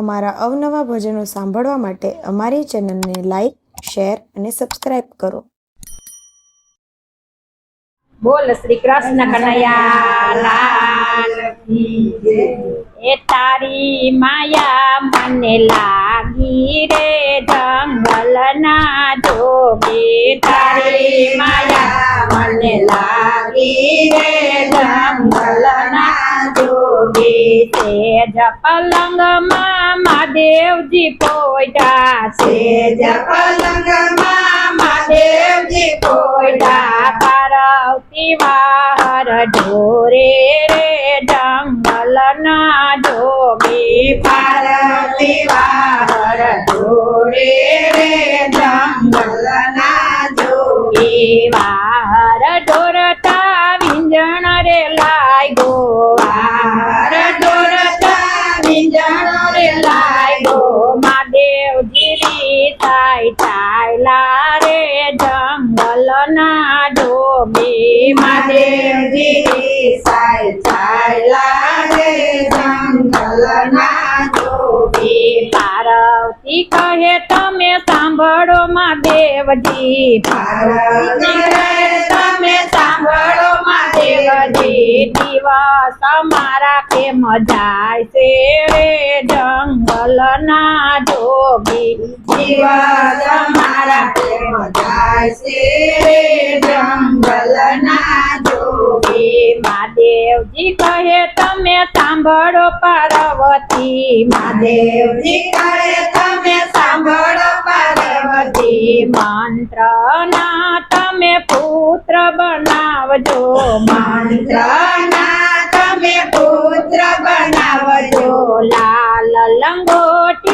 અમારા અવનવા ભજનો સાંભળવા માટે અમારી ચેનલને લાઈક, શેર અને સબસ્ક્રાઇબ કરો બોલ શ્રી કૃષ્ણ કનૈયા લાલ કી જય. એ તારી માયા મને લાગી રે જંગલ ના જોગે તારી માયા મને લાગી રે જંગલ તે જ પલંગમાં મહાદેવજી પોઈટા છે જ પલંગમાં મહાદેવજી પોઈટા પાર્વતી વાર ઢોરે રે જંગલ ના જોગી પાર્વતી વાર ઢોરે રે જંગલ ના જોગી વાર ડોબી મહાદેવજી થાય ચાયલા રે જંગલ ના ડોબી પાર્વતી કહે તમે સાંભળો મહાદેવજી પાર્વતી કહે તમે સાંભળો મહાદેવજી દિવસ અમારા કેમ જાય છે રે જંગલ ના જોગી? દિવસ અમારા કેમ જાય છે રે જંગલ ના જોગી મહાદેવજી કહે તમે સાંભળો પાર્વતી મહાદેવજી કહે તમે સાંભળો પાર્વતી મંત્ર ના તમે પુત્ર બનાવજો મંત્ર ના તમે પુત્ર બનાવજો લાલ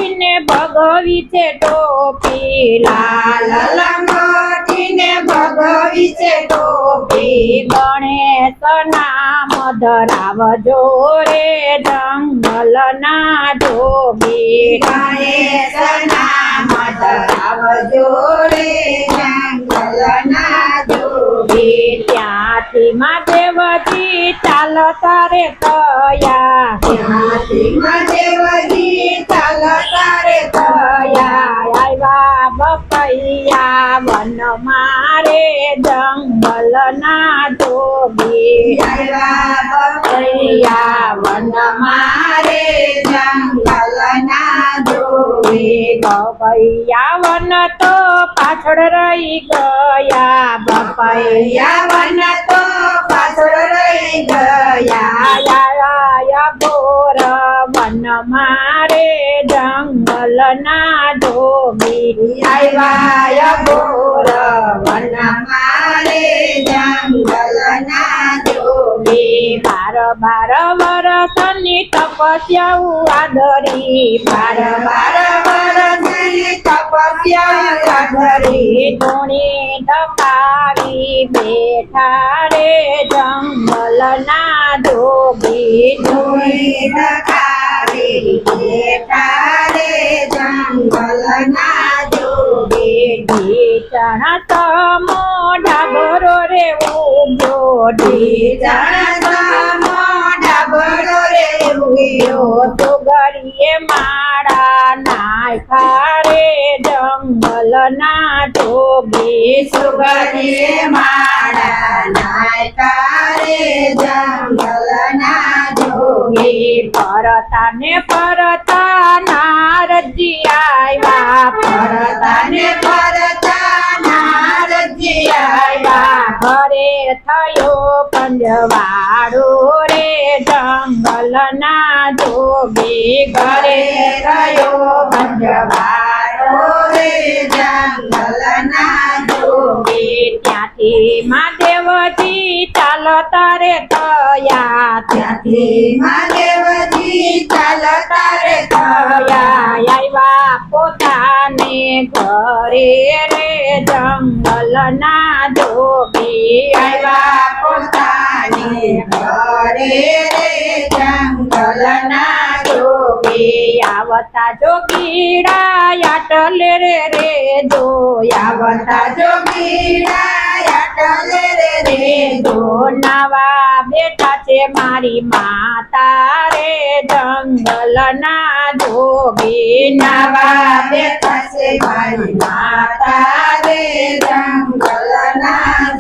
લંગોટીને ભગવી છે ટોપી, લાલ લંગોટીને ભગવી છે ટોપી. ગણેશ નામ ધરાવજો રે જંગલ ના જોગી ગણેશ નામ ધરાવજો રે જંગલ ના જોગી ત્યાંથી મહાદેવજી ચાલતા રે કયા ત્યાંથી મહાદેવજી ચાલતા મારે જંગલ ના બપૈયા વન મારે જંગલ ના જોગી બપૈયા વન તો પાછળ રહી ગયા બપૈયા વન તો પાછળ રહી ગયા બોર વન મારે જંગલ ના ધોબી આવ્યા બોર જોગી બાર બાર વરસની તપસ્યા આદરી. બાર બાર વરસની તપસ્યા આદરી. ધૂણી ટકાવી બેઠા રે જંગલ ના જોગી ધૂણી ટકાવી બેઠા રે જંગલ ના જોગી ઢીચણ તમો ડાબરો રે ઉગ્યો ઢીચણ ઉગ્યો સુગરીએ માળા નાખ્યા રે જંગલ ના ટોગે સુગરીએ માળા નાખ્યા રે જંગલ ના જોગે પરતા ને પરતા નારજી આવ્યા પરતા ને પરતા નારજી આવ્યા ઘરે થયો પંજવાડો રે જંગલ ના જોગી ઘરે થયો પંજવાડો રે જંગલ ત્યાંથી મહાદેવજી ચાલ તારે તયા ત્યાંથી મહાદેવજી ચાલ તારે તયા આવ્યા પોતાને ઘરે રે જંગલ ના આવ્યા આવતા જોગીડા આટલે રે રે જો, આવતા જોગીડા રે રે જો, નવા બેઠા છે મારી માતા રે જંગલના જોગી, નાવા બેઠા છે મારી માતા રે જંગલના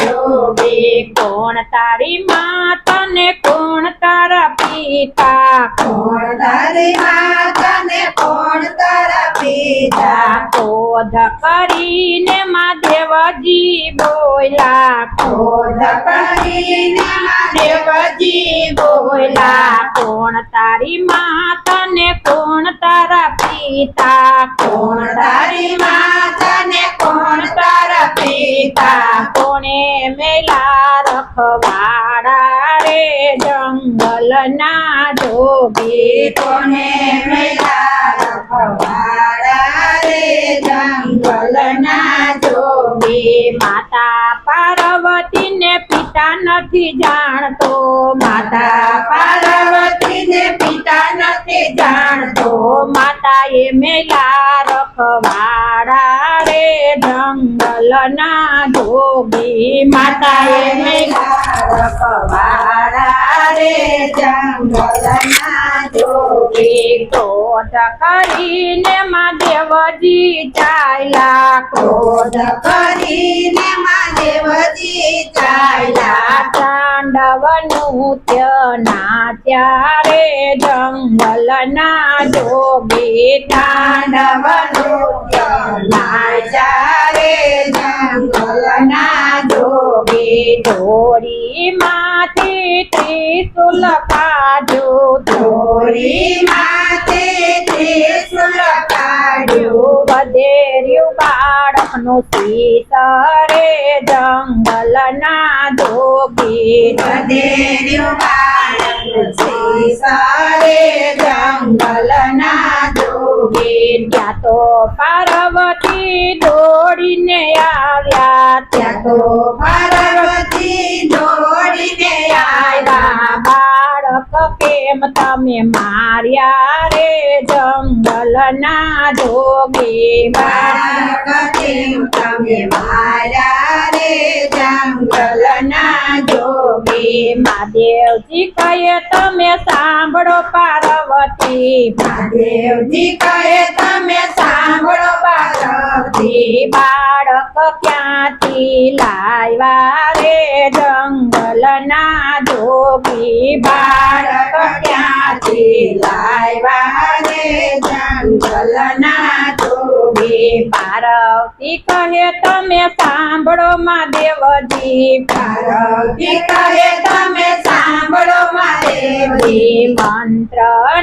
જોગી કોણ તારી માતા ને કોણ તારા પિતા કોણ તારી માતા ને કોણ તારા પિતા ક્રોધ કરીને મહાદેવજી બોલ્યા ક્રોધ કરીને દેવજી બોલ્યા કોણ તારી માતા ને કોણ તારા પિતા કોણ તારી માતા ને કોણ તારા પિતા કોણે મેલા રખવાડા રે જંગલના જોગી કોને મેલા રખવાડા રે જંગલના જોગી માતા પાર્વતી ને પિતા નથી જાણતો માતા પાર્વતી ને પિતા નથી જાણતો માતા એ મેલા રખવાડા રે જંગલના જોગી. માતાએ મેલા રખવાડા રે જંગલના જોગી. ક્રોધ કરીને મહાદેવજી ચાલ્યા. ક્રોધ કરીને મહાદેવજી ચાલ્યા. તાંડવ નૃત્ય નાચ્યા રે જંગલના જોગી તાંડવ જ્યારે જંગલના જોગી દોરી માથે ત્રિશુલ કાઢ્યું. ચોરી માથે ત્રિશુલ કાઢ્યું. વધેર્યું બાળકનું શીશ રે જંગલના જોગી વધેર્યું શીશારે જંગલના જોગી ત્યાં તો પાર્વતી દોડીને આવ્યા ત્યાં તો પાર્વતી દોડીને આવ્યા કેમ તમે માર્યા રે જંગલના જોગી બાળક તમે માર્યા રે જંગલના જોગી મહાદેવજી કહે તમે સાંભળો પાર્વતી. મહાદેવજી કહે તમે સાંભળો પાર્વતી. બાળક ક્યાંથી લાવ્યા રે જંગલના જોગી બાળક? ક્યાંથી લાવ્યા રે જંગલના જોગી પાર્વતી કહે, તમે સાંભળો માં દેવજી પાર્વતી કહે, તમે સાંભળો મહાદેવજી. મંત્ર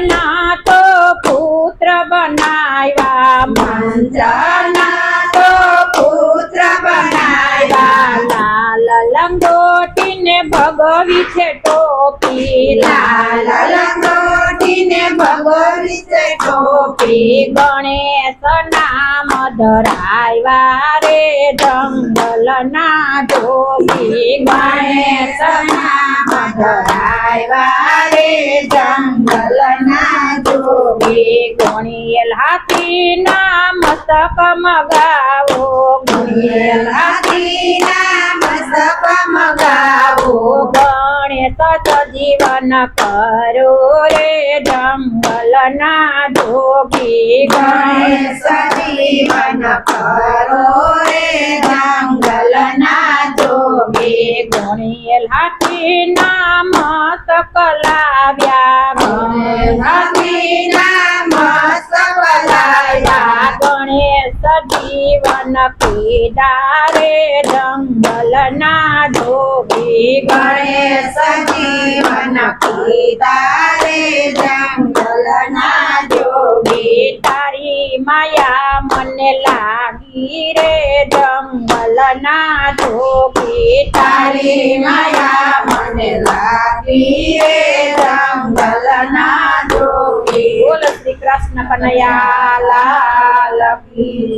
ના તો પુત્ર બનાવ્યા. મંત્રના તો પુત્ર બનાવ્યા. લાલ લંગોટીને ભગવી છે ટોપી. લાલ લંગોટીને ભગવી છે ટોપી. ગણેશ નામ ધરાવ્યા રે જંગલના જોગી ગણેશ નામ ધરાવ્યા રે જંગલના જોગી ગણિયેલ હાથી ના મસ્તક મગાવો, ગુણિયલ હાથીના મસ્તક મગાવો. ગણેશ સજીવન કરો રે જંગલના જોગી ગણેશ જીવન કરો જોગી ગણિયેલ હાથી ના મસ્તક લાવ્યા ગણેશ હાથીના મસ્તક લાવ્યા ગણેશ જીવન પીડા રે જંગલના જોગી ગણેશ જીવન પિતા રે જંગલના જોગી તારી માયા મને લાગી રે જંગલના જોગી તારી તારી માયા મને લાગી રે જંગલના જોગી બોલ શ્રી કૃષ્ણ કનૈયા લાલ કી